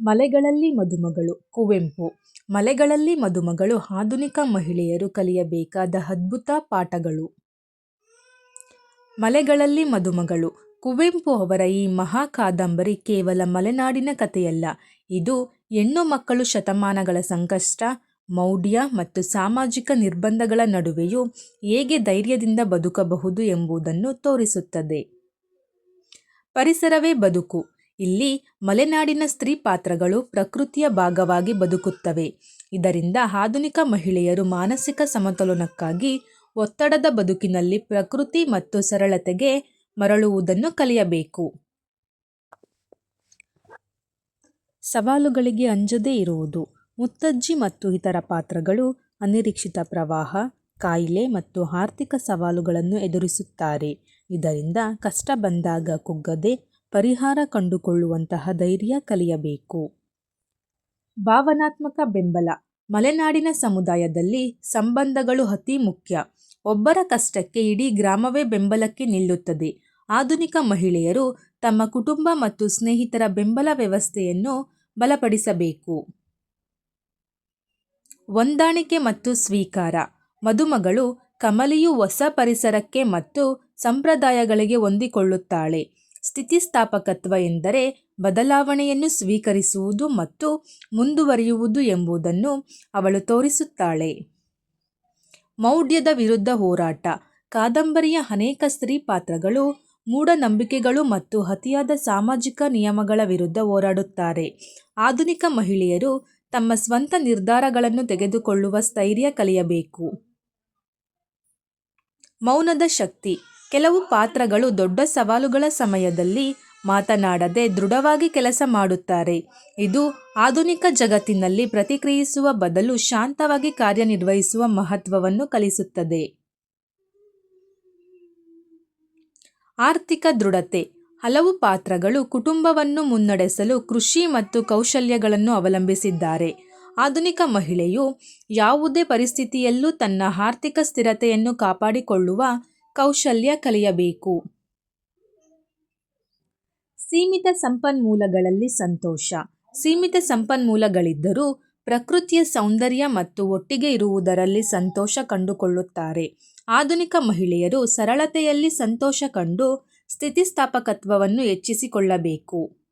ಮಲೆಗಳಲ್ಲಿ ಮದುಮಗಳು, ಕುವೆಂಪು. ಮಲೆಗಳಲ್ಲಿ ಮದುಮಗಳು ಆಧುನಿಕ ಮಹಿಳೆಯರು ಕಲಿಯಬೇಕಾದ ಅದ್ಭುತ ಪಾಠಗಳು. ಮಲೆಗಳಲ್ಲಿ ಮದುಮಗಳು. ಕುವೆಂಪು ಅವರ ಈ ಮಹಾ ಕಾದಂಬರಿ ಕೇವಲ ಮಲೆನಾಡಿನ ಕಥೆಯಲ್ಲ. ಇದು ಹೆಣ್ಣು ಮಕ್ಕಳು ಶತಮಾನಗಳ ಸಂಕಷ್ಟ, ಮೌಢ್ಯ ಮತ್ತು ಸಾಮಾಜಿಕ ನಿರ್ಬಂಧಗಳ ನಡುವೆಯೂ ಹೇಗೆ ಧೈರ್ಯದಿಂದ ಬದುಕಬಹುದು ಎಂಬುದನ್ನು ತೋರಿಸುತ್ತದೆ. ಪರಿಸರವೇ ಬದುಕು. ಇಲ್ಲಿ ಮಲೆನಾಡಿನ ಸ್ತ್ರೀ ಪಾತ್ರಗಳು ಪ್ರಕೃತಿಯ ಭಾಗವಾಗಿ ಬದುಕುತ್ತವೆ. ಇದರಿಂದ ಆಧುನಿಕ ಮಹಿಳೆಯರು ಮಾನಸಿಕ ಸಮತೋಲನಕ್ಕಾಗಿ ಒತ್ತಡದ ಬದುಕಿನಲ್ಲಿ ಪ್ರಕೃತಿ ಮತ್ತು ಸರಳತೆಗೆ ಮರಳುವುದನ್ನು ಕಲಿಯಬೇಕು. ಸವಾಲುಗಳಿಗೆ ಅಂಜದೇ ಇರುವುದು. ಮುತ್ತಜ್ಜಿ ಮತ್ತು ಇತರ ಪಾತ್ರಗಳು ಅನಿರೀಕ್ಷಿತ ಪ್ರವಾಹ, ಕಾಯಿಲೆ ಮತ್ತು ಆರ್ಥಿಕ ಸವಾಲುಗಳನ್ನು ಎದುರಿಸುತ್ತಾರೆ. ಇದರಿಂದ ಕಷ್ಟ ಬಂದಾಗ ಕುಗ್ಗದೆ ಪರಿಹಾರ ಕಂಡುಕೊಳ್ಳುವಂತಹ ಧೈರ್ಯ ಕಲಿಯಬೇಕು. ಭಾವನಾತ್ಮಕ ಬೆಂಬಲ. ಮಲೆನಾಡಿನ ಸಮುದಾಯದಲ್ಲಿ ಸಂಬಂಧಗಳು ಅತಿ ಮುಖ್ಯ. ಒಬ್ಬರ ಕಷ್ಟಕ್ಕೆ ಇಡೀ ಗ್ರಾಮವೇ ಬೆಂಬಲಕ್ಕೆ ನಿಲ್ಲುತ್ತದೆ. ಆಧುನಿಕ ಮಹಿಳೆಯರು ತಮ್ಮ ಕುಟುಂಬ ಮತ್ತು ಸ್ನೇಹಿತರ ಬೆಂಬಲ ವ್ಯವಸ್ಥೆಯನ್ನು ಬಲಪಡಿಸಬೇಕು. ಹೊಂದಾಣಿಕೆ ಮತ್ತು ಸ್ವೀಕಾರ. ಮದುಮಗಳು ಕಮಲಿಯು ಹೊಸ ಪರಿಸರಕ್ಕೆ ಮತ್ತು ಸಂಪ್ರದಾಯಗಳಿಗೆ ಹೊಂದಿಕೊಳ್ಳುತ್ತಾಳೆ. ಸ್ಥಿತಿಸ್ಥಾಪಕತ್ವ ಎಂದರೆ ಬದಲಾವಣೆಯನ್ನು ಸ್ವೀಕರಿಸುವುದು ಮತ್ತು ಮುಂದುವರಿಯುವುದು ಎಂಬುದನ್ನು ಅವಳು ತೋರಿಸುತ್ತಾಳೆ. ಮೌಢ್ಯದ ವಿರುದ್ಧ ಹೋರಾಟ. ಕಾದಂಬರಿಯ ಅನೇಕ ಸ್ತ್ರೀ ಪಾತ್ರಗಳು, ಮೂಢನಂಬಿಕೆಗಳು ಮತ್ತು ಅತಿಯಾದ ಸಾಮಾಜಿಕ ನಿಯಮಗಳ ವಿರುದ್ಧ ಹೋರಾಡುತ್ತಾರೆ. ಆಧುನಿಕ ಮಹಿಳೆಯರು ತಮ್ಮ ಸ್ವಂತ ನಿರ್ಧಾರಗಳನ್ನು ತೆಗೆದುಕೊಳ್ಳುವ ಸ್ಥೈರ್ಯ ಕಲಿಯಬೇಕು. ಮೌನದ ಶಕ್ತಿ. ಕೆಲವು ಪಾತ್ರಗಳು ದೊಡ್ಡ ಸವಾಲುಗಳ ಸಮಯದಲ್ಲಿ ಮಾತನಾಡದೆ ದೃಢವಾಗಿ ಕೆಲಸ ಮಾಡುತ್ತಾರೆ. ಇದು ಆಧುನಿಕ ಜಗತ್ತಿನಲ್ಲಿ ಪ್ರತಿಕ್ರಿಯಿಸುವ ಬದಲು ಶಾಂತವಾಗಿ ಕಾರ್ಯನಿರ್ವಹಿಸುವ ಮಹತ್ವವನ್ನು ಕಲಿಸುತ್ತದೆ. ಆರ್ಥಿಕ ದೃಢತೆ. ಹಲವು ಪಾತ್ರಗಳು ಕುಟುಂಬವನ್ನು ಮುನ್ನಡೆಸಲು ಕೃಷಿ ಮತ್ತು ಕೌಶಲ್ಯಗಳನ್ನು ಅವಲಂಬಿಸಿದ್ದಾರೆ. ಆಧುನಿಕ ಮಹಿಳೆಯು ಯಾವುದೇ ಪರಿಸ್ಥಿತಿಯಲ್ಲೂ ತನ್ನ ಆರ್ಥಿಕ ಸ್ಥಿರತೆಯನ್ನು ಕಾಪಾಡಿಕೊಳ್ಳುವ ಕೌಶಲ್ಯ ಕಲಿಯಬೇಕು. ಸೀಮಿತ ಸಂಪನ್ಮೂಲಗಳಲ್ಲಿ ಸಂತೋಷ. ಸೀಮಿತ ಸಂಪನ್ಮೂಲಗಳಿದ್ದರೂ ಪ್ರಕೃತಿಯ ಸೌಂದರ್ಯ ಮತ್ತು ಒಟ್ಟಿಗೆ ಇರುವುದರಲ್ಲಿ ಸಂತೋಷ ಕಂಡುಕೊಳ್ಳುತ್ತಾರೆ. ಆಧುನಿಕ ಮಹಿಳೆಯರು ಸರಳತೆಯಲ್ಲಿ ಸಂತೋಷ ಕಂಡು ಸ್ಥಿತಿಸ್ಥಾಪಕತ್ವವನ್ನು ಹೆಚ್ಚಿಸಿಕೊಳ್ಳಬೇಕು.